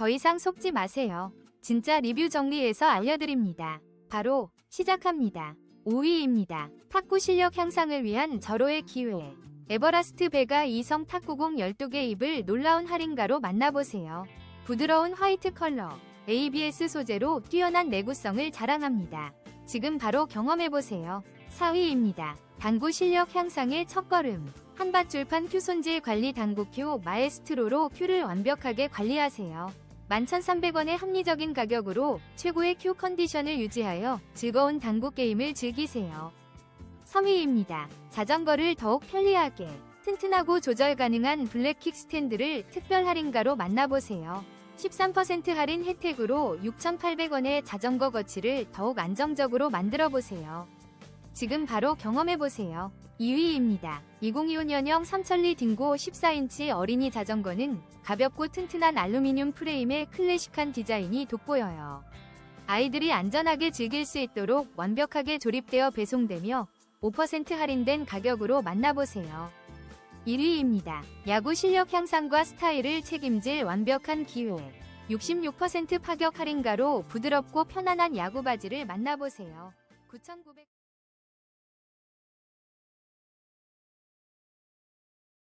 더 이상 속지 마세요. 진짜 리뷰 정리해서 알려드립니다. 바로 시작합니다. 5위입니다. 탁구 실력 향상을 위한 절호의 기회. 에버라스트 베가 2성 탁구공 12개 입을 놀라운 할인가로 만나보세요. 부드러운 화이트 컬러, ABS 소재로 뛰어난 내구성을 자랑합니다. 지금 바로 경험해보세요. 4위입니다. 당구 실력 향상의 첫걸음. 한밭 줄판 큐 손질 관리 당구 큐 마에스트로로 큐를 완벽하게 관리하세요. 11,300원의 합리적인 가격으로 최고의 큐 컨디션을 유지하여 즐거운 당구 게임을 즐기세요. 3위입니다. 자전거를 더욱 편리하게 튼튼하고 조절 가능한 블랙킥 스탠드를 특별 할인가로 만나보세요. 13% 할인 혜택으로 6,800원의 자전거 거치를 더욱 안정적으로 만들어 보세요. 지금 바로 경험해 보세요. 2위입니다. 2025년형 삼천리 딩고 14인치 어린이 자전거는 가볍고 튼튼한 알루미늄 프레임의 클래식한 디자인이 돋보여요. 아이들이 안전하게 즐길 수 있도록 완벽하게 조립되어 배송되며 5% 할인된 가격으로 만나보세요. 1위입니다. 야구 실력 향상과 스타일을 책임질 완벽한 기회. 66% 파격 할인가로 부드럽고 편안한 야구 바지를 만나보세요. 9,900